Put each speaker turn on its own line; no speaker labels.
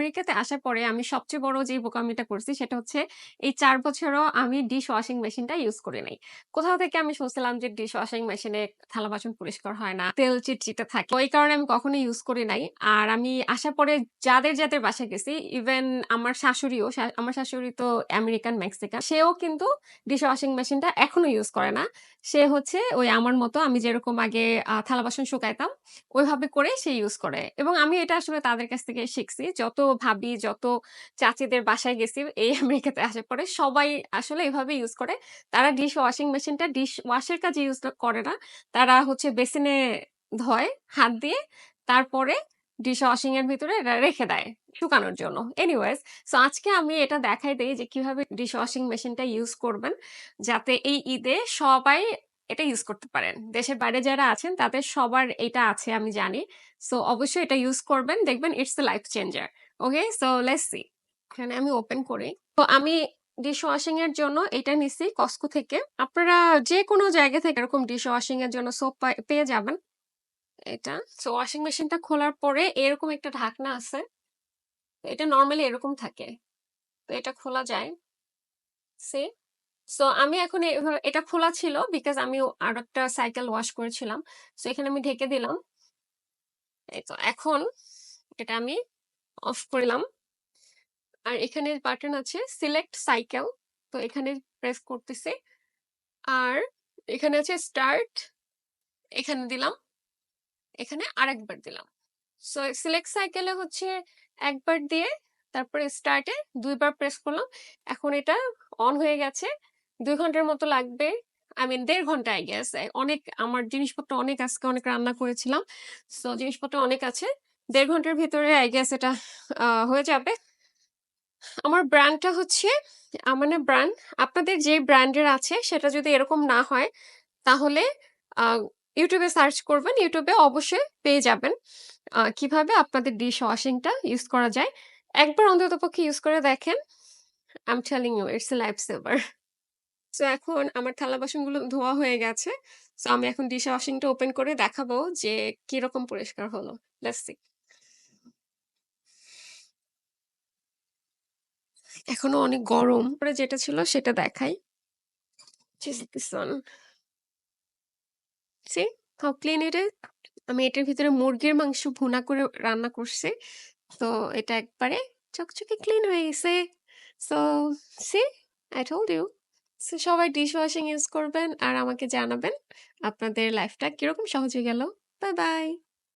আমেরিকাতে আসার পরে আমি সবচেয়ে বড় যে বোকামিটা করছি সেটা হচ্ছে এই ৪ বছরও আমি ডিশ ওয়াশিং মেশিনটা ইউজ করি নাই। কোথাও থেকে আমি শুনছিলাম যে ডিশ ওয়াশিং মেশিনে থালা-বাসন পরিষ্কার হয় না। তেল চিটচিটে থাকে। ওই কারণে আমি কখনোই ইউজ করি নাই। আর আমি আসার পরে যাদের, যাদের বাসায় গেছি ইভেন আমার শাশুড়িও আমার শাশুড়ি তো আমেরিকান মেক্সিকান। সেও কিন্তু ডিশ ওয়াশিং মেশিনটা এখনও ইউজ করে না। সে হচ্ছে ওই আমার মতো আমি যেরকম আগে আ থালা-বাসন শুকাইতাম, ওইভাবে করে সে ইউজ করে। এবং আমি এটা আসলে তাদের কাছ থেকে শিখছি। যত ভাবি, যত চাচীদের বাসায় গেছি এই আমেরিকাতে আসার পরে সবাই আসলে এভাবে ইউজ করে। তারা ডিশ ওয়াশিং মেশিনটা ডিশ ওয়াশের কাজে ইউজ করে না। তারা হচ্ছে বেসিনে ধয় হাত দিয়ে। তারপরে ডিশ ওয়াশিং এর ভিতরে রেখে দেয় শুকানোর জন্য। এনিওয়েজ সো আজকে আমি এটা দেখাই দেই যে কীভাবে ডিশ ওয়াশিং মেশিনটা ইউজ করবেন। যাতে এই ঈদে সবাই এটা ইউজ করতে পারেন। দেশের বাইরে যারা আছেন তাদের সবার এটা আছে আমি জানি। সো অবশ্যই এটা ইউজ করবেন। দেখবেন it's a life changer. Okay? So let's see. এখানে আমি ওপেন করি। তো আমি ডিশ ওয়াশিং এর জন্য এটা নিছি কস্টকো থেকে। আপনারা যে কোনো জায়গা থেকে এরকম ডিশ ওয়াশিং এর জন্য সোপ পেয়ে যাবেন। এটা। সো ওয়াশিং মেশিনটা খোলার পরে এরকম একটা ঢাকনা আছে। এটা নরমালি এরকম থাকে। তো এটা খোলা যায়। সি? সো আমি এখন এটা খোলা ছিল বিকজ আমি আর একটা সাইকেল ওয়াশ করেছিলাম। সো এখানে আমি ঢেকে দিলাম। এই তো, এখন এটা আমি অফ করলাম। আর এখানে বাটন আছে সিলেক্ট সাইকেল। তো এখানে প্রেস করতেছি। আর এখানে আছে স্টার্ট। এখানে দিলাম। এখানে আরেকবার দিলাম। সো সিলেক্ট সাইকেলে হচ্ছে একবার দিয়ে তারপরে স্টার্টে দুইবার প্রেস করলাম। এখন এটা অন হয়ে গেছে। দুই ঘণ্টার মতো লাগবে। আই মিন দেড় ঘণ্টা, আই গেস। অনেক, আমার জিনিসপত্র অনেক, আজকে অনেক রান্না করেছিলাম। সো জিনিসপত্র অনেক আছে। ১.৫ ঘণ্টার ভিতরে আই গেস এটা হয়ে যাবে। আমার ব্র্যান্ডটা হচ্ছে আমানে ব্র্যান্ড। আপনাদের যে ব্র্যান্ডের আছে, সেটা যদি এরকম না হয়, তাহলে ইউটিউবে সার্চ করবেন। ইউটিউবে অবশ্যই পেয়ে যাবেন। কীভাবে আপনাদের ডিশ ওয়াশিংটা ইউজ করা যায়। একবার অন্ততপক্ষে ইউজ করে দেখেন। I am telling you it's a life saver. So এখন আমার থালা-বাসনগুলো ধোয়া হয়ে গেছে। সো আমি এখন ডিশ ওয়াশিংটা ওপেন করে দেখাবো যে কীরকম পরিষ্কার হলো। Let's see. এখনও অনেক গরম। পরে যেটা ছিল সেটা দেখাই। How clean it is? আমি এটার ভিতরে মুরগির মাংস ভুনা করে রান্না করছি। তো এটা একবারে চকচকে ক্লিন হয়ে গেছে। So see I told you. So সবাই ডিশ ওয়াশিং ইউজ করবেন আর আমাকে জানাবেন আপনাদের লাইফটা কীরকম সহজ হয়ে গেল। Bye bye.